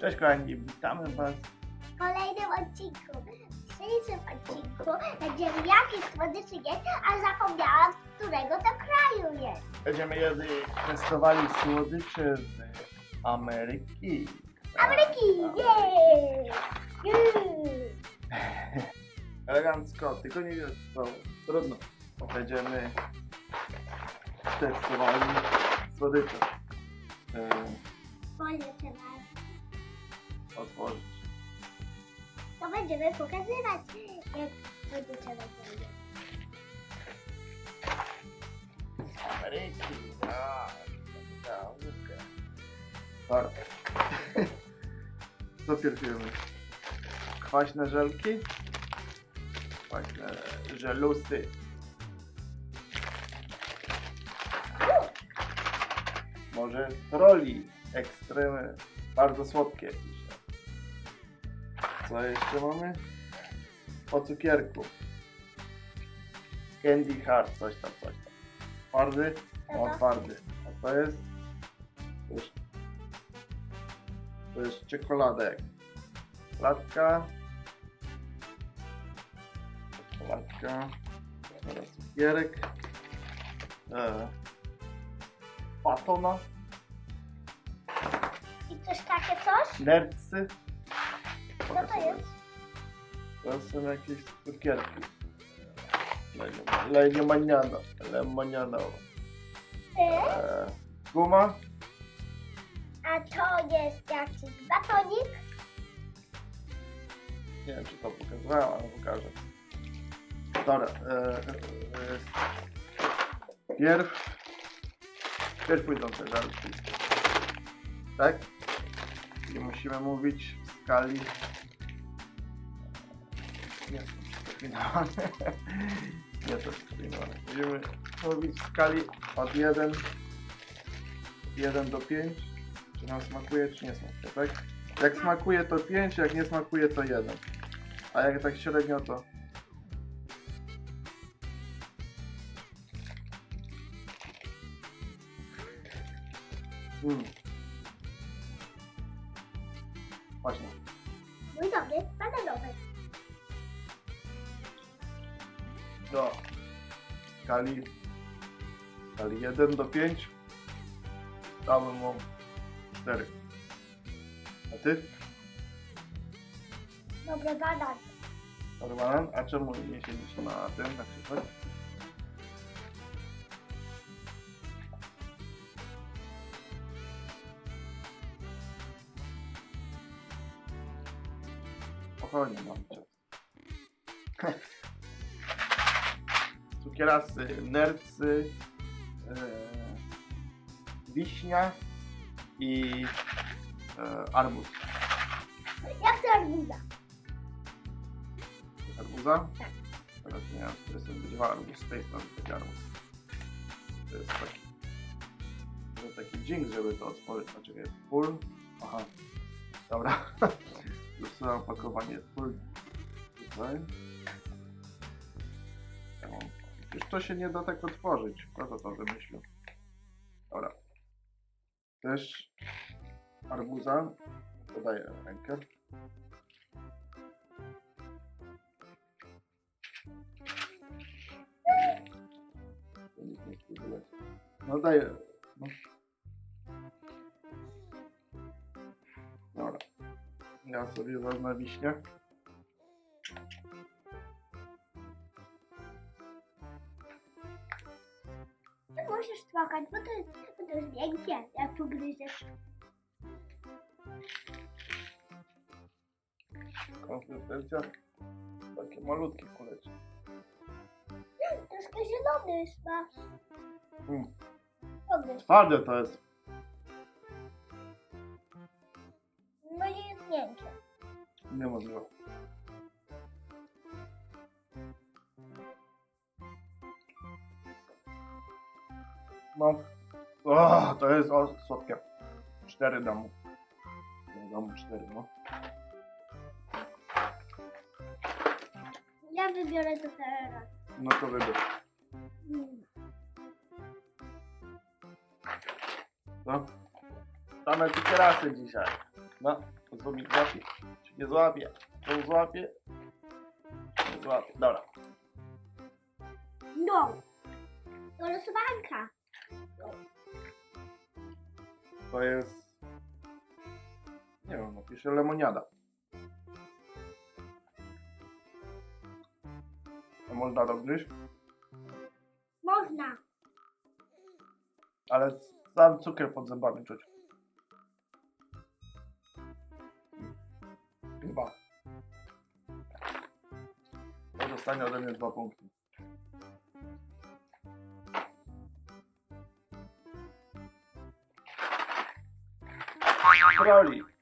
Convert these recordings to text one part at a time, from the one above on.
Cześć kochani, witamy was. w kolejnym odcinku. W dzisiejszym odcinku będziemy jakieś słodyczy jeść, a zapomniałam, z którego to kraju jest. Będziemy jedli, testowali słodycze z Ameryki. Ameryki! Jej! Elegancko, tylko nie wiem co, trudno. Będziemy testowali słodycze. Yy, Wolę trzeba. Otworzyć. To będziemy pokazywać, jak słodycze będą. Z Ameryki, tak. Ta łódka. Dobra. Co pierwszym? Kwaśne żelki. Kwaśne żelusy. Może troli ekstremy, bardzo słodkie. pisze. Co jeszcze mamy? Po cukierku. Candy Heart, coś tam, coś tam. Twardy? O, Aha. twardy. A to jest? To jest, to jest czekoladek. Czekoladka. Czekoladka. Teraz cukierek. E, batona. I coś takie coś? Nercy. Co to jest? To są jakieś cukierki. Lemoniana. Ty? E, guma. A to jest jakiś batonik? Nie wiem, czy to pokazywałem, ale pokażę. Dobra. E, e, pierw. Pierw pójdą te żarty. Tak? I musimy mówić w skali. Przekminowane. Nie są przekminowane. Musimy mówić w skali od 1, 1 do 5. Czy nam smakuje, czy nie smakuje, tak? Jak smakuje to 5, jak nie smakuje to 1. A jak tak średnio to. Mm. Mój dobry, bananowy. Do skali, skali 1 do 5 dałbym mu 4. A ty? Dobry banan. Dobry banan? A czemu nie siedzisz na tym na przykład? Spokojnie, mam czas. Cukierasy, nercy, e, wiśnia i e, arbuz. Ja chcę arbuza. Arbuza? Tak. Teraz nie wiem, który sobie będzie arbuz z tej strony będzie arbuz. To jest taki, to taki dźwięk, żeby to otworzyć. Poczekaj, full. Aha. Dobra. Wysyłam pakowanie full. Tutaj. Już to się nie da tak otworzyć. Kto to wymyślił? Dobra. Też arbuza. Podaję rękę. To. No daję. No. Ja sobie wezmę wiśnię. Ty musisz spłakać, bo to jest, bo to jest miękkie, jak pogryziesz. Konsystencja takie malutkie kuleczki. Troszkę zielony masz. Mm. Twarde to jest. Miękkie. Niemożliwe. No. O, to jest o, słodkie. Cztery domu. Domu cztery, no. Ja wybiorę to teraz. No to wybierz. Mm. No. Same cukierasy dzisiaj. No, to mi złapie. Czy nie złapie? To złapie? Nie złapie. Dobra. No. Do losowanka. To jest... Nie wiem, napiszę lemoniada. To można dogryźć, Można. ale sam cukier pod zębami czuć. Dostanie ode mnie dwa punkty. Troli.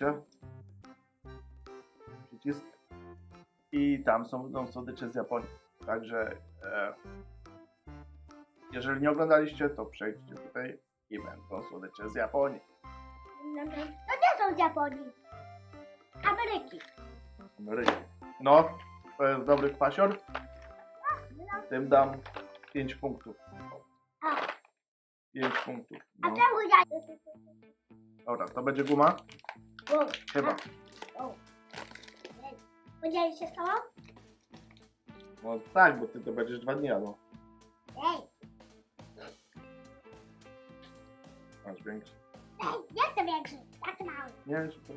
Się przycisk i tam są będą słodycze z Japonii. Także e, jeżeli nie oglądaliście, to przejdźcie tutaj i będą słodycze z Japonii. No, no. To nie są z Japonii. Ameryki. Ameryki. No, to jest dobry kwasior. No. Tym dam 5 punktów. A, 5 punktów. a No. czemu ja... Dobra, to będzie guma? Wow. Chyba. O. Podzielić się z tobą? No tak, bo ty to będziesz dwa dni jadł. Ej, Masz większy. ej, jak to większy? Jak to mały? Nie wiem, czy to...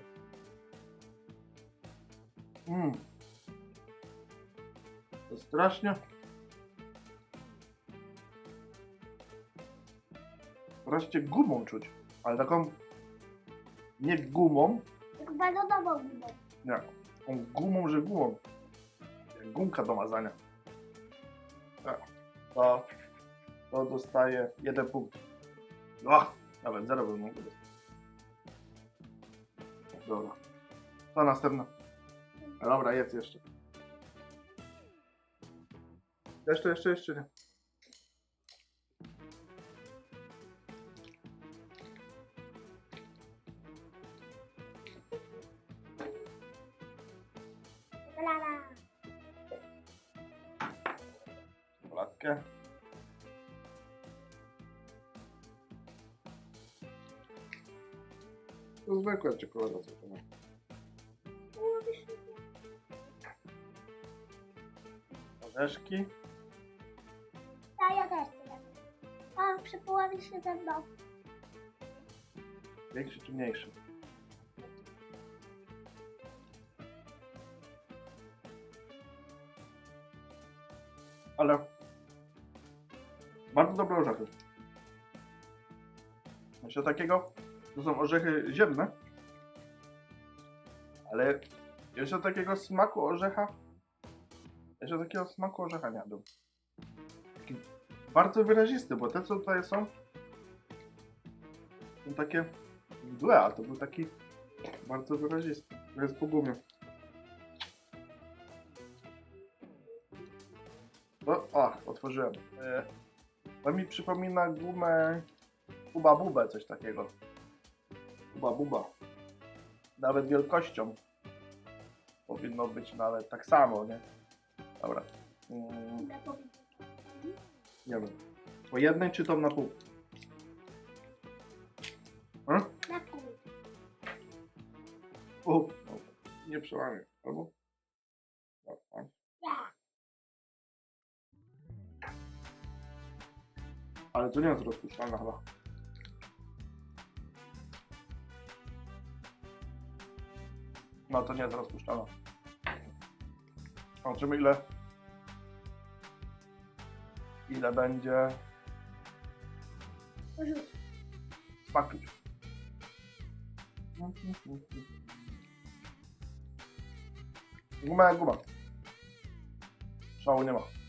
Mmm. To strasznie... Wreszcie gumą czuć. Ale taką... Nie gumą, Jak balonową gumą. Nie, tą gumą, że gumą. Jak gumka do mazania. Tak. To, to dostaje jeden punkt. O, nawet zero bym mógł dostać. Dobra. To następne. Dobra, jedz jeszcze. Jeszcze, jeszcze, jeszcze nie. To zwykła czekolada. Byłoby świetnie. Orzeszki. A ja też tyle. A przy połowie się ze mną. Większy czy mniejszy? Ale bardzo dobre orzechy. Jeszcze takiego, to są orzechy ziemne, ale jeszcze takiego smaku orzecha, jeszcze takiego smaku orzecha nie jadłem. Taki bardzo wyrazisty, bo te co tutaj są, są takie mdłe, a to był taki bardzo wyrazisty. To jest po gumie. No, ach, otworzyłem. E, to mi przypomina gumę Buba Bubę, coś takiego. Buba Buba. Nawet wielkością. Powinno być nawet tak samo, nie? Dobra. Mm, nie wiem. Po jednej czy tą na pół? Hmm? Na pół. O, no, nie przełamię. Albo? Dobra. Ale to nie jest rozpuszczalna chyba. No to nie jest rozpuszczalna. Zobaczymy ile... Ile będzie smak. Guma jak guma. Szału nie ma.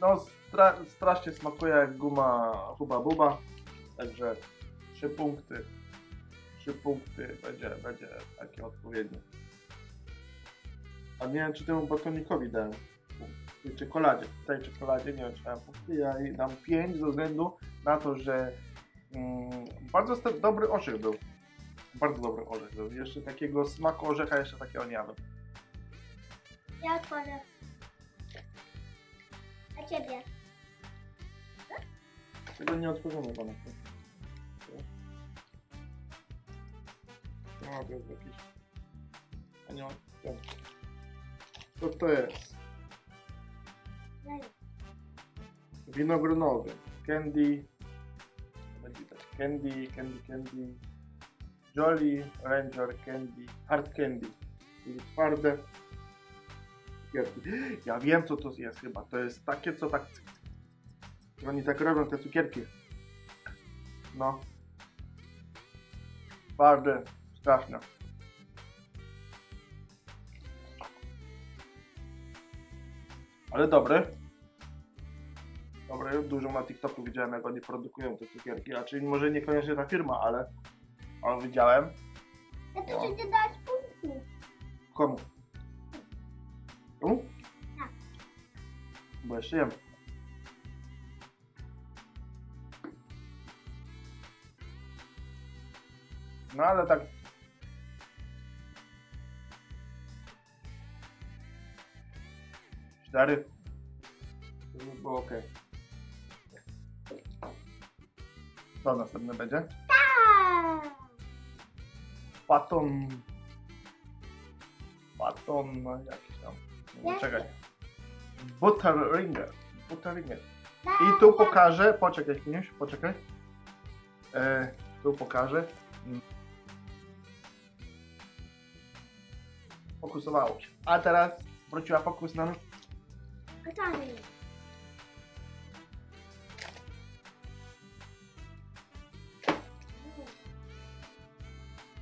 No, stra strasznie smakuje jak guma Huba Buba. Także 3 punkty. 3 punkty będzie, będzie takie odpowiednie. A nie wiem, czy temu batonikowi dałem punkt. Czekoladzie. Tej czekoladzie nie wiem, czy dałem punkty. Ja jej dam 5 ze względu na to, że mm, bardzo dobry orzech był. Bardzo dobry orzech był. Jeszcze takiego smaku orzecha jeszcze takiego nie jadłem. Ja otworzę. Ciebie? Tego nie otworzymy pana. No, to jest jakiś... A nie, ten. Co to jest? Winogronowy. Candy. Tak. Candy, candy, candy. Jolly, Ranger, candy, hard candy. Czyli twarde. Cukierki. Ja wiem co to jest chyba. To jest takie co tak. Oni tak robią te cukierki. No. Twarde. Straszne. Ale dobre. Dobre, dużo na TikToku widziałem, jak oni produkują te cukierki. A czyli może niekoniecznie ta firma, ale, ale widziałem. Ja No. to ci nie dać punktu. Komu? Komu? Tak. Bo jeszcze jem. No ale tak. Cztery. To by było ok. Co następne będzie? Tak. Baton. Baton no, jakiś tam. Nie, Jasne. czekaj. Butterringer. Butterringer. Daj. I tu pokażę. Poczekaj, Kiniuś, poczekaj. E, tu pokażę. Fokusowało się. A teraz wróciła fokus na. Gotowy.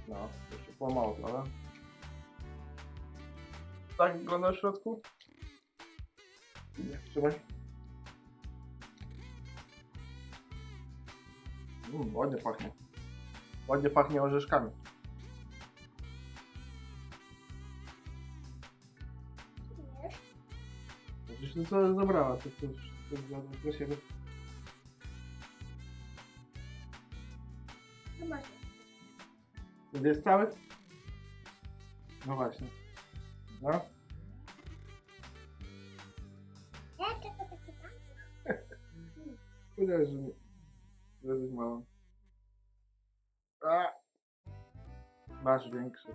No, to się połamało trochę. Tak wygląda w środku? Nie, trzymaj. Mm, ładnie pachnie. Ładnie pachnie orzeszkami. Przecież to co zabrała, to to dla siebie. No. To jest cały? No właśnie. No. Ja czego taki tam? Powiedziałeś, że nie. Mało. A! Masz większy.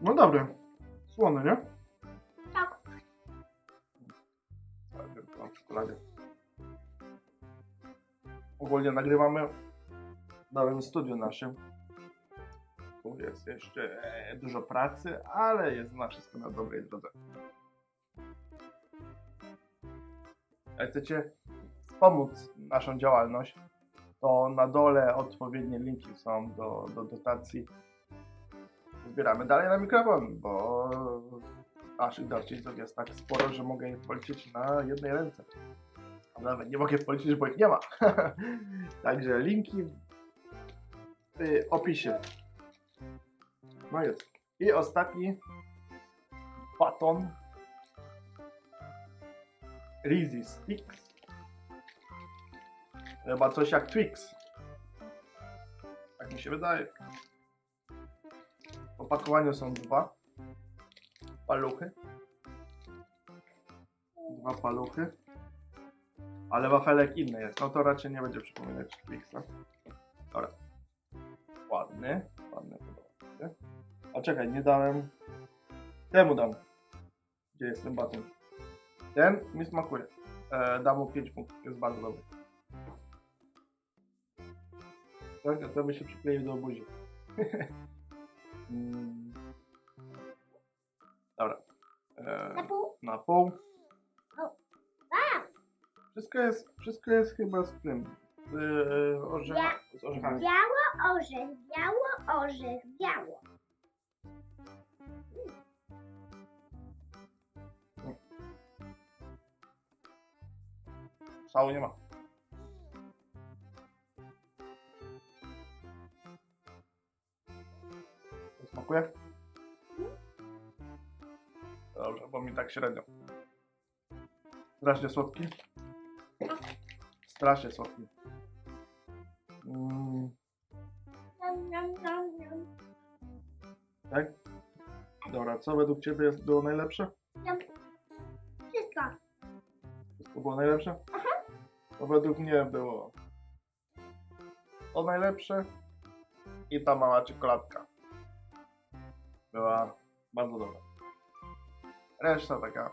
No dobry. Słony, nie? Tak. Tak, na czekoladzie. Ogólnie nagrywamy nowym studiu naszym. Tu jest jeszcze e, dużo pracy, ale jest na wszystko na dobrej drodze. Jak chcecie wspomóc naszą działalność, to na dole odpowiednie linki są do, do dotacji. Zbieramy dalej na mikrofon, bo naszych darczyńców jest tak sporo, że mogę ich policzyć na jednej ręce. Nawet nie mogę policzyć, bo ich nie ma. Także linki y, opisie. No jest. I ostatni baton Rizzy Sticks. Chyba coś jak Twix. Tak mi się wydaje. W opakowaniu są dwa paluchy. Dwa paluchy. Ale wafelek inny jest. No to raczej nie będzie przypominać Twixa. Dobra. Ładny. Ładny podoba. A czekaj, nie dałem. Temu dam. Gdzie jest ten baton? Ten mi smakuje. E, dam mu 5 punktów. Jest bardzo dobry. Tak, a to by się przykleił do buzi. Mm. Dobra. E, Na pół. na pół. Wszystko jest, wszystko jest chyba z tym yy, z orzechami. Biało orzech, biało orzech, biało. Szału nie ma. Smakuje? Dobrze, bo mi tak średnio. Strasznie słodki. No. Strasznie słodki. Mm, tak? Dobra, co według Ciebie jest, było najlepsze? Wszystko. To było najlepsze? To według mnie było to najlepsze i ta mała czekoladka. Była bardzo dobra. Reszta taka.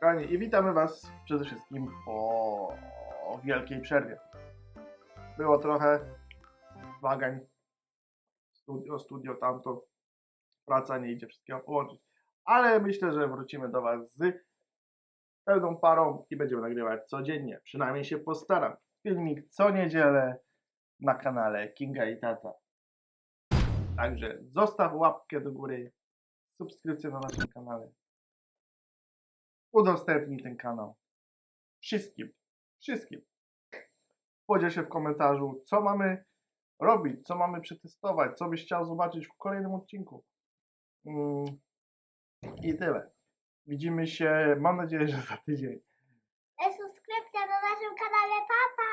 Kochani, i witamy Was przede wszystkim po wielkiej przerwie. Było trochę wagań. Studio, studio, tamto. Praca nie idzie wszystkiego połączyć. Ale myślę, że wrócimy do Was z pełną parą i będziemy nagrywać codziennie. Przynajmniej się postaram. Filmik co niedzielę na kanale Kinga i Tata. Także zostaw łapkę do góry, subskrypcję na naszym kanale. Udostępnij ten kanał. Wszystkim. Wszystkim. Podziel się w komentarzu, co mamy robić, co mamy przetestować, co byś chciał zobaczyć w kolejnym odcinku. Mm. I tyle. Widzimy się, mam nadzieję, że za tydzień. E, Subskrypcja na naszym kanale Papa.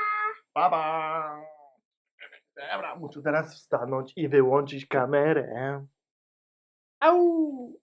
Pa, pa! Dobra, muszę teraz wstanąć i wyłączyć kamerę. Au!